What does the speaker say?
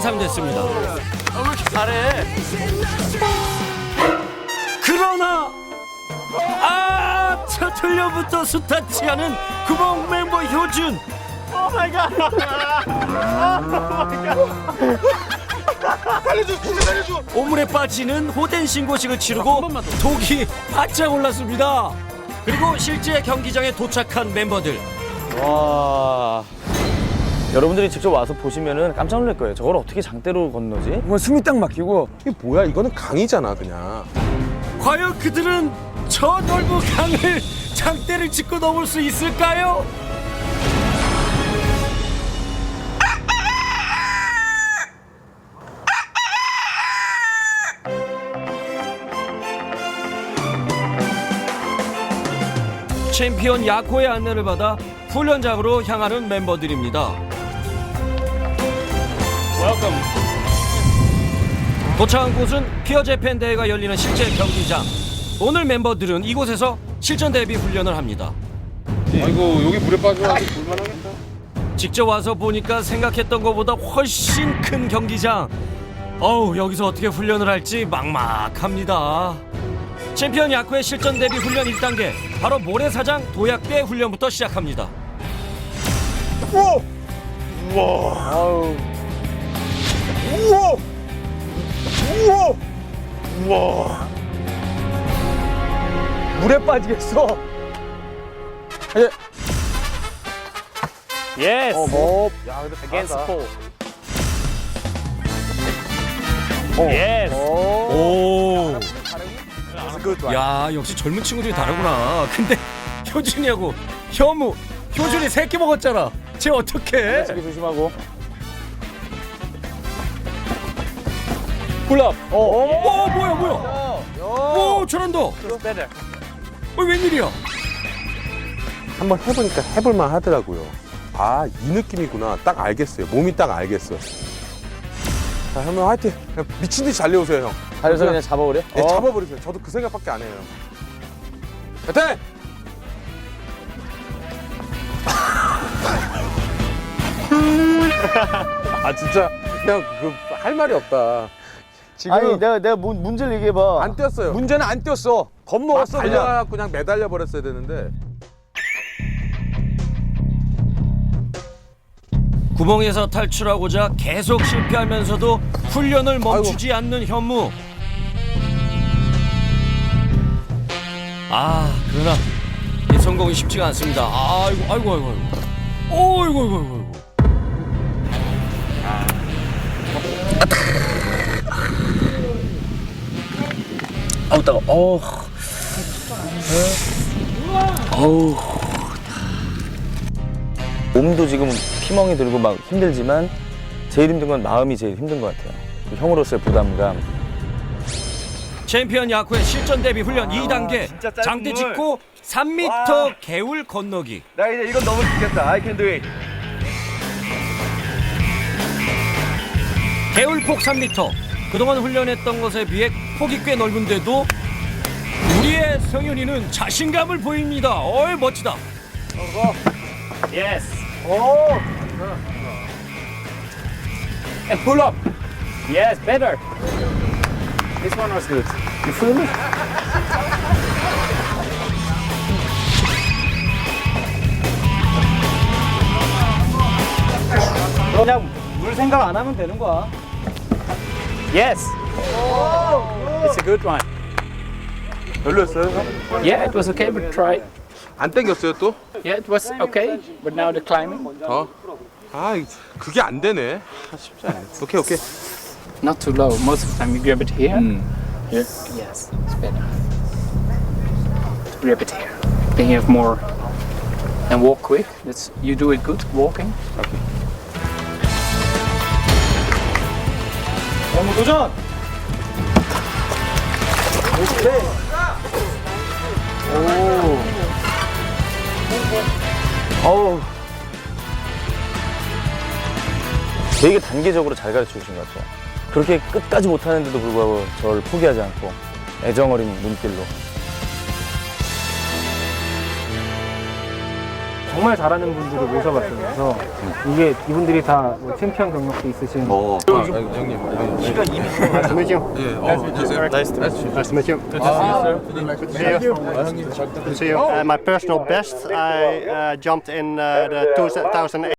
향상됐습니다. 왜 이렇게 잘해? 그러나 아, 첫 훈련부터 수타치 않은 구멍 멤버 효준. 오 마이 갓. 살려줘, 진짜 살려줘. 오물에 빠지는 호된 신고식을 치르고 독이 바짝 올랐습니다. 그리고 실제 경기장에 도착한 멤버들. 와. 여러분들이 직접 와서 보시면은 깜짝 놀랄 거예요. 저걸 어떻게 장대로 건너지? 뭐 숨이 딱 막히고 이게 뭐야? 이거는 강이잖아, 그냥. 과연 그들은 저 넓은 강을 장대를 짚고 넘을 수 있을까요? 챔피언 야코의 안내를 받아 훈련장으로 향하는 멤버들입니다. 도착한 곳은 피어 재팬 대회가 열리는 실제 경기장. 오늘 멤버들은 이곳에서 실전 대비 훈련을 합니다. 아이고, 여기 물에 빠져가지고 볼만하겠다. 직접 와서 보니까 생각했던 것보다 훨씬 큰 경기장. 어우, 여기서 어떻게 훈련을 할지 막막합니다. 챔피언 야쿠의 실전 대비 훈련 1단계. 바로 모래사장 도약대 훈련부터 시작합니다. 아우. 물에 빠지겠어. 예스. 어, against pole. 어. 예스. 오. 그 야, 역시 젊은 친구들이 다르구나. 근데 효준이하고 혐우, 효준이 새끼 먹었잖아. 쟤 어떡해? 조심하고. 어, 어. 오, 뭐야, 뭐야. 오, 잘한다. 어, 웬일이야? 한번 해보니까 해볼만 하더라고요. 아, 이 느낌이구나. 딱 알겠어요. 몸이 딱 알겠어. 자, 한번 화이팅. 그냥 미친 듯이 달려오세요, 형. 달려서 그냥 잡아버려? 예, 어. 잡아버리세요. 저도 그 생각밖에 안 해요. 화이팅! 아, 진짜. 그냥 그, 할 말이 없다. 지금 아니 내가 내가 문, 문제를 얘기해봐. 안 뛰었어요. 문제는 안 뛰었어. 겁먹었어 그냥. 달려갖고 그냥 매달려 버렸어야 되는데. 구멍에서 탈출하고자 계속 실패하면서도 훈련을 멈추지 않는 현무. 아, 그러나 이 성공이 쉽지가 않습니다. 아이고, 아이고, 아이고, 아이고. 오, 아이고, 아이고, 아이고. 아이고. 아우 따가. 어. 어우. 몸도 지금 피멍이 들고 막 힘들지만 제일 힘든 건 마음이 제일 힘든 것 같아요. 그 형으로서의 부담감. 챔피언 야쿠의 실전 대비 훈련 2단계. 진짜 짧은 장대 물. 짚고 3m 와. 개울 건너기. 나 이제 이건 너무 죽겠다. I can do it. 개울폭 3m. 그동안 훈련했던 것에 비해 폭이 꽤 넓은데도 우리의 성윤이는 자신감을 보입니다. 어이 멋지다. 예스. 오. And pull up. Yes, better. This one was good. You feel me? 그냥 물 생각 안 하면 되는 거야. Yes. It's a good one. 별로였어요, 형? Yeah, it was okay, but try. 안 땡겼어요, 또? Yeah, it was okay, but now the climbing, 더? 아, 이- 그게 안 되네. 아, 쉽지 않네. 오케이, 오케이. not too low. Most of the time you grab it here. Here. Yes, it's better. Grab it here. Then you have more. And walk quick. That's you do it good walking. 영무 도전. 어우. 되게 단계적으로 잘 가르쳐 주신 것 같아요. 그렇게 끝까지 못하는데도 불구하고 저를 포기하지 않고 애정 어린 눈길로 정말 잘하는 분들을 모셔봤어요. 그래서 이게 이분들이 다뭐 챔피언 경력도 있으신 Nice to meet you. Nice to meet you. See you. Uh, my personal best, I uh, jumped in uh, the 2008